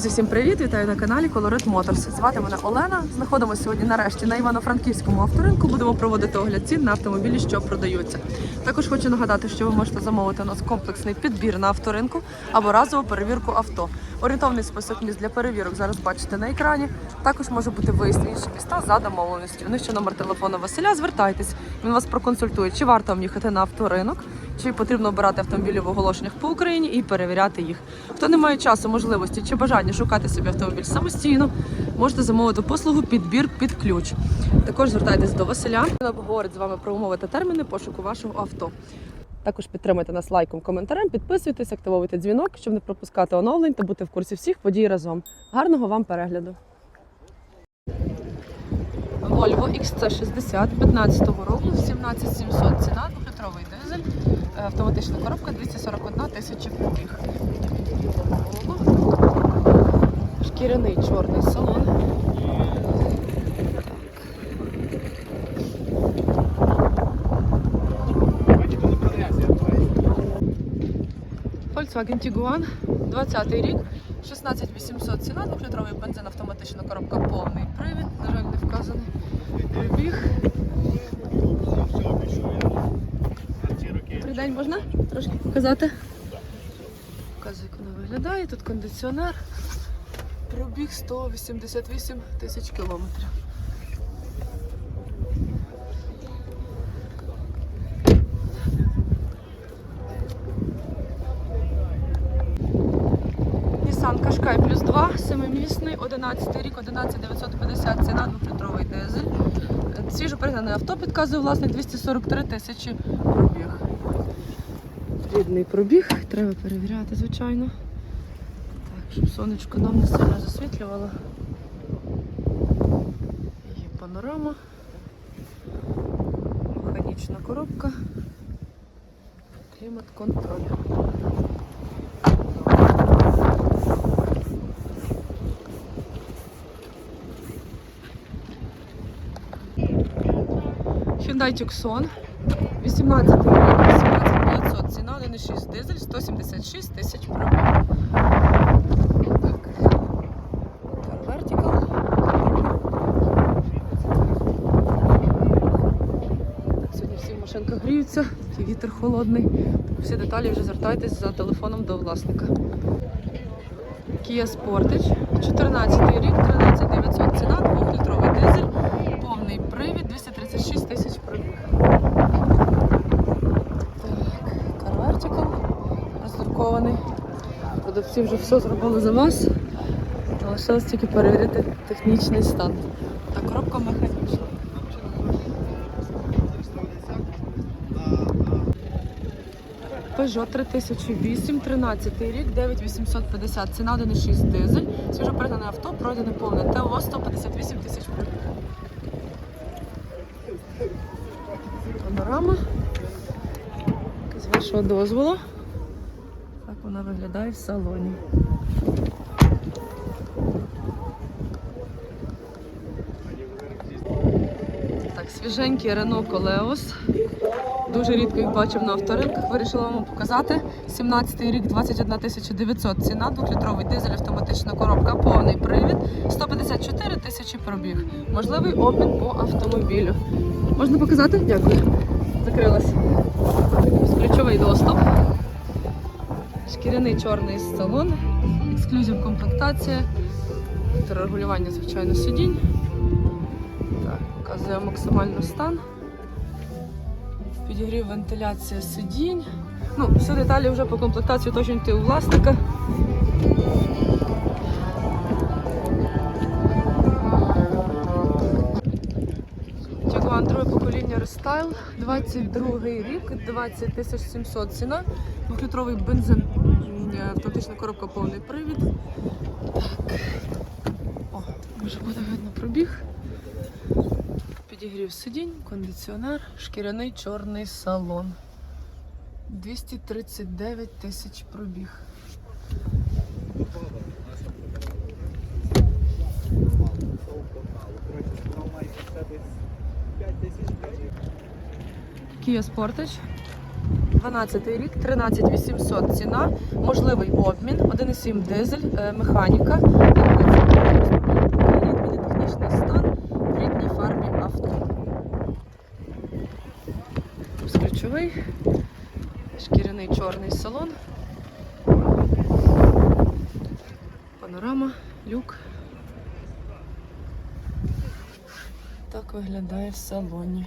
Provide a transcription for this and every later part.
Друзі, всім привіт! Вітаю на каналі Colorit Motors. Звати мене Олена. Знаходимося сьогодні нарешті на Івано-Франківському авторинку. Будемо проводити огляд цін на автомобілі, що продаються. Також хочу нагадати, що ви можете замовити у нас комплексний підбір на авторинку або разову перевірку авто. Орієнтовний список місць для перевірок зараз бачите на екрані. Також може бути виїзд інші міста за домовленістю. Нижче номер телефону Василя. Звертайтесь, він вас проконсультує, чи варто вам їхати на авторинок. Чи потрібно обирати автомобілі в оголошеннях по Україні і перевіряти їх? Хто не має часу, можливості чи бажання шукати собі автомобіль самостійно, можете замовити послугу підбір під ключ. Також звертайтесь до Василя. Він обговорить з вами про умови та терміни пошуку вашого авто. Також підтримайте нас лайком, коментарем, підписуйтесь, активовуйте дзвінок, щоб не пропускати оновлень та бути в курсі всіх подій разом. Гарного вам перегляду! Volvo XC60 15 року, 17700 ціна, двохлітровий дизель, е, автоматична коробка 241 тисяча пробіг. Шкіряний чорний салон. Volkswagen Tiguan, 20 й рік, 16800 ціна, двохлітровий бензин, автоматична коробка, повний привід, на жаль, не вказаний пробіг. День, можна трошки показати? Показую, як вона виглядає. Тут кондиціонер. Пробіг 188 тисяч кілометрів. Nissan Qashqai плюс 2, семимісний, 11 рік, 11950 ціна, двохлітровий дизель. Свіжо пригнане авто підказує власник 243 тисячі. Рідний пробіг, треба перевіряти, звичайно. Так, щоб сонечко нам не сильно засвітлювало. Є панорама, механічна коробка, клімат-контроль. Hyundai Tucson, 18 рік, 18500, ціна 1,6 дизель, 176 тисяч пробіг. Машинках гріються, такий вітер холодний. Всі деталі вже звертайтесь за телефоном до власника. Kia Sportage, 14 рік, 13900 ціна, 2-літровий дизель, повний привід, 236 тисяч пробіг. Продавці вже все зробили за вас. Залишилось тільки перевірити технічний стан. Та коробка механічна. Peugeot 3008, 13 рік, 9850, ціна 1,6 дизель. Свіжо пригнане авто, пройдене повне ТО 158 тисяч. Панорама. З вашого дозволу. Вона виглядає в салоні. Так, свіженький Renault Koleos. Дуже рідко їх бачив на авторинках. Вирішила вам показати. 17 рік, 21 900 ціна, 2-літровий дизель, автоматична коробка, повний привід, 154 тисячі пробіг. Можливий обмін по автомобілю. Можна показати? Дякую. Закрилась. Ключовий доступ. Шкіряний чорний салон, ексклюзив комплектація, регулювання, звичайно, сидінь. Так, показує максимальний стан. Підігрів вентиляція сидінь. Ну, всі деталі вже по комплектації уточнюйте у власника. Тігуан друге покоління рестайл, 22 рік, 20 700 ціна, двохлітровий бензин, м, автоматична коробка повний привід. Так. О, може буде видно пробіг. Підігрів сидінь, кондиціонер, шкіряний чорний салон. 239 тисяч пробіг. Kia Sportage 12 рік, 13 800 ціна, можливий обмін, 1,7 дизель, е, механіка, технічний стан в рідній фарбі авто. Ключовий, шкіряний чорний салон, панорама, люк. Так виглядає в салоні.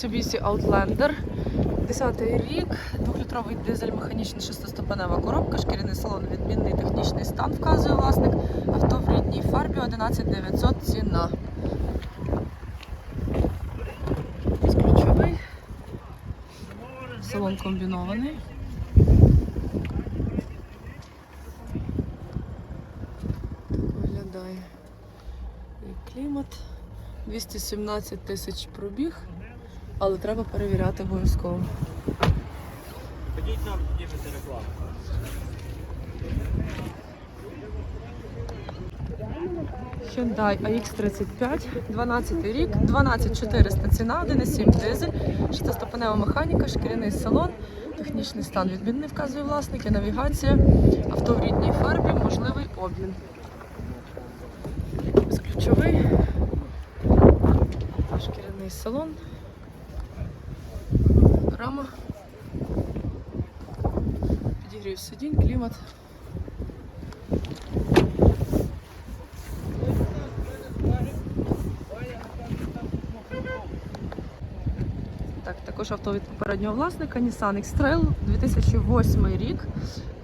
Mitsubishi Outlander. 10 рік, 2-літровий дизель, механічна шестиступенева коробка, шкіряний салон, відмінний технічний стан, вказує власник. Авто в рідній фарбі 11900 ціна. Ось Ключовий. Салон комбінований. Виглядає. Клімат. 217 тисяч пробіг, але треба перевіряти обов'язково. Ходіть нам, дівчата рекламу. Hyundai AX35, 12 рік, 12400 ціна, 1,7 дизель, шестиступенева механіка, шкіряний салон, технічний стан відмінний вказує власник, і навігація, авто в рідній фарбі, можливий обмін. Безключовий, шкіряний салон, рама, підігрів сидінь, клімат. Так, також авто від попереднього власника Nissan X-Trail 2008 рік.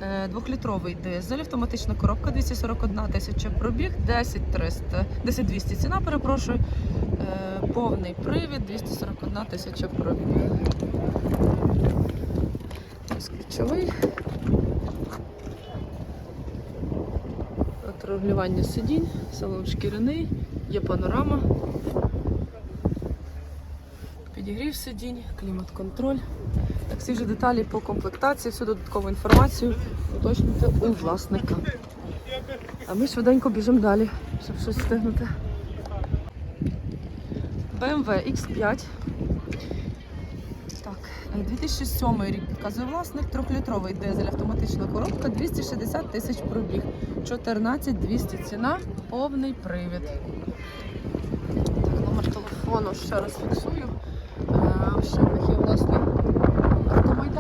Е, Двохлітровий дизель, автоматична коробка 241 тисяча пробіг, 10 300, 10 200 ціна, перепрошую. Е, Повний привід, 241 тисяча пробіг. Ось ключовий. Регулювання сидінь, салон шкіряний, є панорама. Підігрів сидінь, клімат-контроль. Всі вже деталі по комплектації, всю додаткову інформацію уточнюйте у власника. А ми швиденько біжимо далі, щоб щось встигнути. BMW X5. Так, е, 2007 рік підказує власник, трьохлітровий дизель, автоматична коробка, 260 тисяч пробіг, 14 200 ціна, повний привід. Так, номер телефону ще раз фіксую. Е, Ще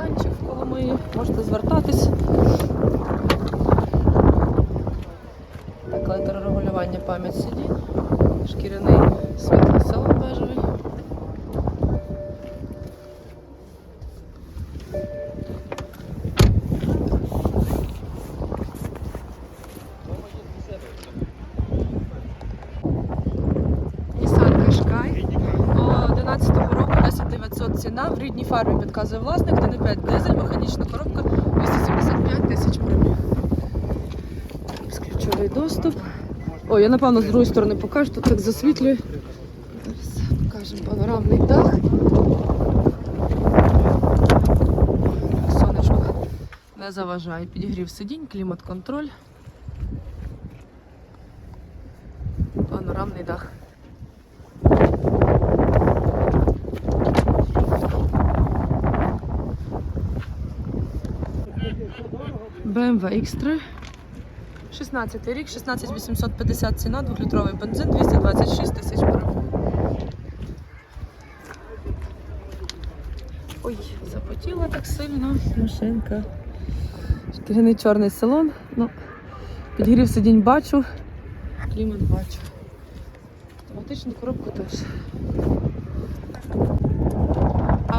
автомайданчик в Коломиї. Можете звертатись. Так, електрорегулювання пам'ять сидінь, шкіряний світлий салон бежевий. Nissan Qashqai. 11 року 10900 ціна, в рідній фарбі підказує власник, 1,5 дизель, механічна коробка, 275 тисяч пробіг. Ключовий доступ. О, я напевно з другої сторони покажу, тут так засвітлює. Зараз покажемо панорамний дах. Сонечко не заважає. Підігрів сидінь, клімат-контроль. Панорамний дах. BMW X3. 16 рік, 16850 ціна, 2-літровий бензин, 226 тисяч пробіг. Ой, запотіла так сильно машинка. Шкіряний чорний салон. Ну, підгрів сидінь бачу, клімат бачу. Автоматичну коробку теж.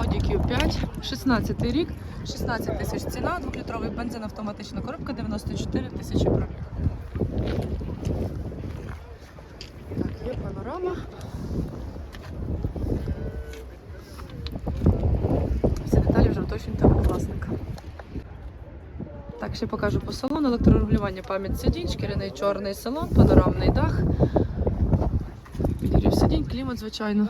Audi Q5, 16 рік, 16 тисяч ціна, 2-літровий бензин, автоматична коробка, 94 тисячі пробіг. Так, є панорама. Всі деталі вже уточнюйте у власника. Так, ще покажу по салону. Електрорегулювання пам'ять сидінь, шкіряний чорний салон, панорамний дах. Підігрів сидінь, клімат, звичайно.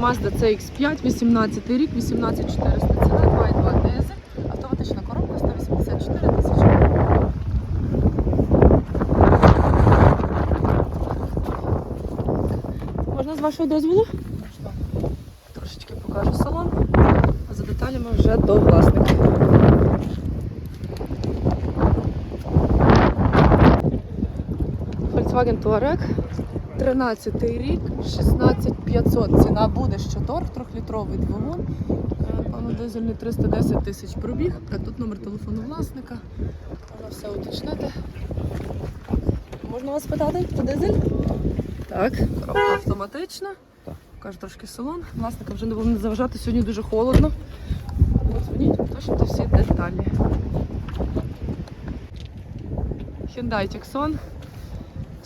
Mazda CX5, 18 рік, 18400 ціна, 2,2 дизель, автоматична коробка 184 тисячі. Можна з вашого дозволу? Трошечки покажу салон, а за деталями вже до власника. Volkswagen Touareg 13 рік, 16500. Ціна буде що торг, трьохлітровий двигун. Е, Пану дизельний 310 тисяч пробіг. Так, тут номер телефону власника. Можна все уточнити. Можна вас питати, хто дизель? Так, коробка автоматична. Покажу трошки салон. Власника вже не будемо не заважати, сьогодні дуже холодно. Дзвоніть, уточнити всі деталі. Hyundai Tucson.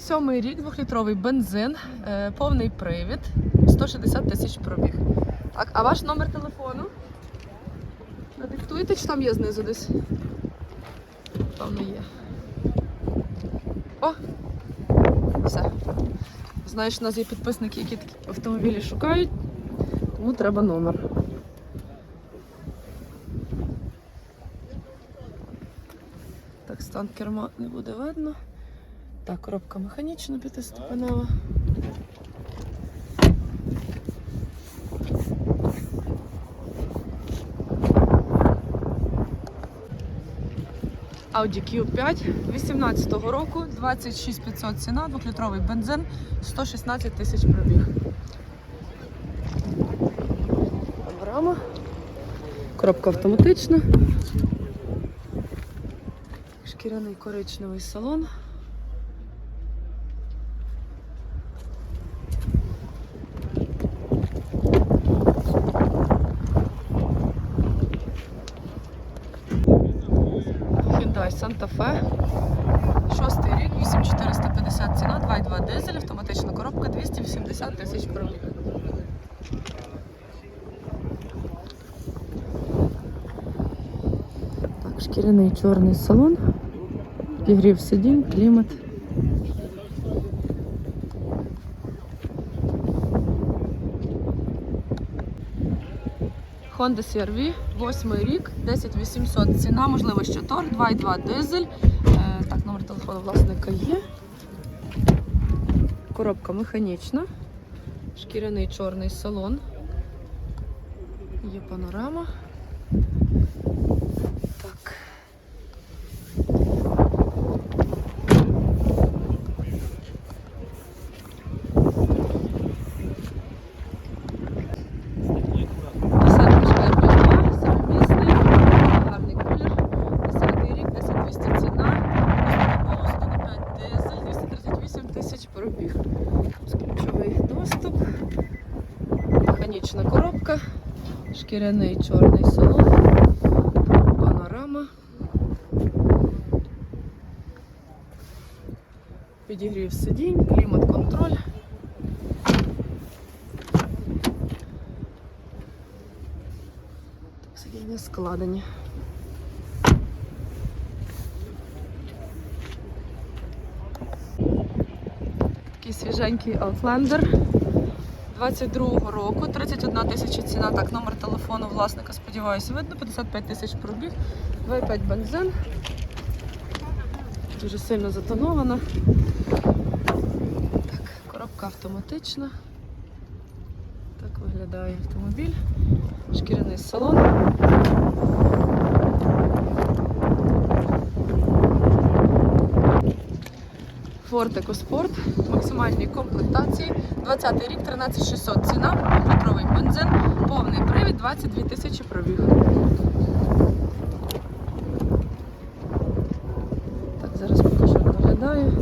Сьомий рік, двохлітровий бензин, е, повний привід, 160 тисяч пробіг. Так, а ваш номер телефону? Надиктуєте, чи там є знизу десь? Певно є. О! Все. Знаєш, у нас є підписники, які такі автомобілі шукають, тому треба номер. Так, стан керма не буде видно. Так, коробка механічна п'ятиступенева. Audi Q5 18 року, 26 500 ціна, 2-літровий бензин, 116 тисяч пробіг. Рама. Коробка автоматична. Шкіряний коричневий салон. Hyundai Santa Fe. Шостий рік, 8450 ціна, 2,2 дизель, автоматична коробка, 280 тисяч пробіг. Так, шкіряний чорний салон, підігрів сидінь, клімат. Honda CR-V, 8 рік, 10800 ціна, можливо, ще тор, 2,2 дизель. Е, так, номер телефону власника є. Коробка механічна, шкіряний чорний салон. Є панорама. Так. Десяточка Airbus 2, самомісний, гарний колір. Десятий рік, 10200 ціна. Полос 1,5 дизель, 238 тисяч пробіг. Ключовий доступ. Механічна коробка. Шкіряний чорний салон. Панорама. Підігрів сидінь, клімат-контроль. Сидіння складені. Свіженький Outlander 22-го року, 31 тисяча ціна. Так, номер телефону власника, сподіваюся, видно, 55 тисяч пробіг, 2,5 бензин. Дуже сильно затонована. Так, коробка автоматична. Так виглядає автомобіль. Шкіряний салон. Ford EcoSport максимальній комплектації. 20 рік, 13600 ціна, літровий бензин, повний привід, 22 тисячі пробіг. Так, зараз покажу, як виглядає.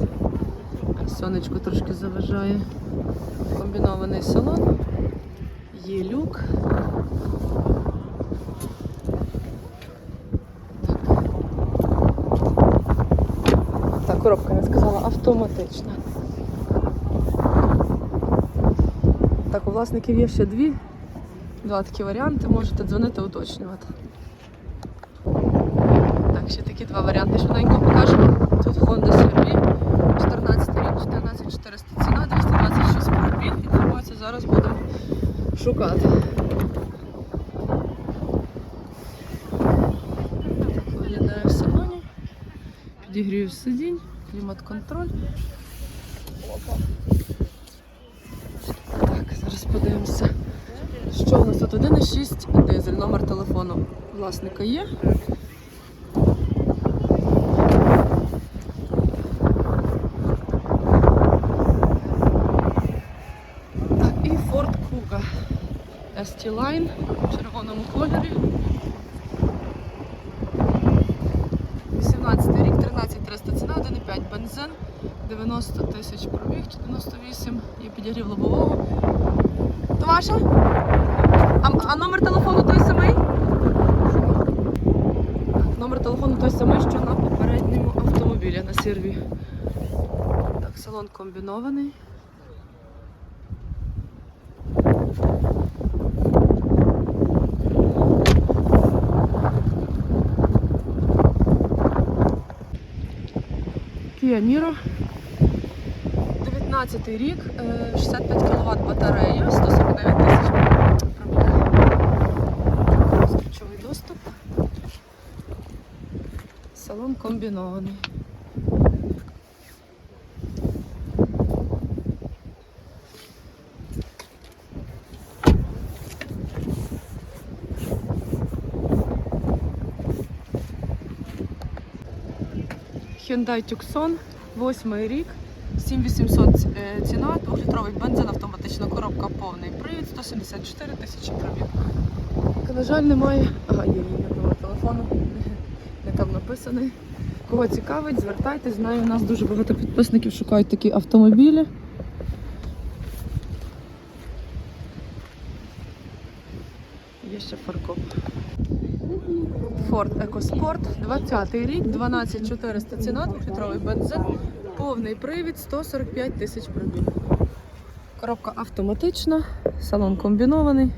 Сонечко трошки заважає. Комбінований салон. Є люк. Так, коробка, я сказала, автоматична. Так, у власників є ще дві. Два такі варіанти, можете дзвонити, уточнювати. Так, ще такі два варіанти. Швиденько покажемо. Тут Honda CR-V, 14 рік, 14400 ціна, 226 пробіг. Інформацію зараз будемо шукати. Так виглядає в салоні. Підігрів сидінь, клімат-контроль. Так, подивимося. Що у нас тут 1,6 дизель, номер телефону власника є. Так, і Ford Kuga ST Line в червоному кольорі. 18 рік, 13300 ціна, 1,5 бензин, 90 тисяч пробіг, 98, є підігрів лобового. То ваша? А, а номер телефону той самий? Так, номер телефону той самий, що на попередньому автомобілі на серві. Так, салон комбінований. Kia Niro. 19 рік, е, 65 кВт батарея, 149 тисяч пробіг. Ключовий доступ. Салон комбінований. Hyundai Tucson, 8 рік, 7800 е, ціна, 2-літровий бензин, автоматична коробка, повний привід, 174 тисячі пробіг. На жаль, немає. Ага, є, є номер телефону. Не там написаний. Кого цікавить, звертайтесь. Знаю, у нас дуже багато підписників шукають такі автомобілі. Є ще фаркоп. Ford EcoSport, 20 й рік, 12400 ціна, 2-літровий бензин, повний привід, 145 тисяч пробіг. Коробка автоматична, салон комбінований.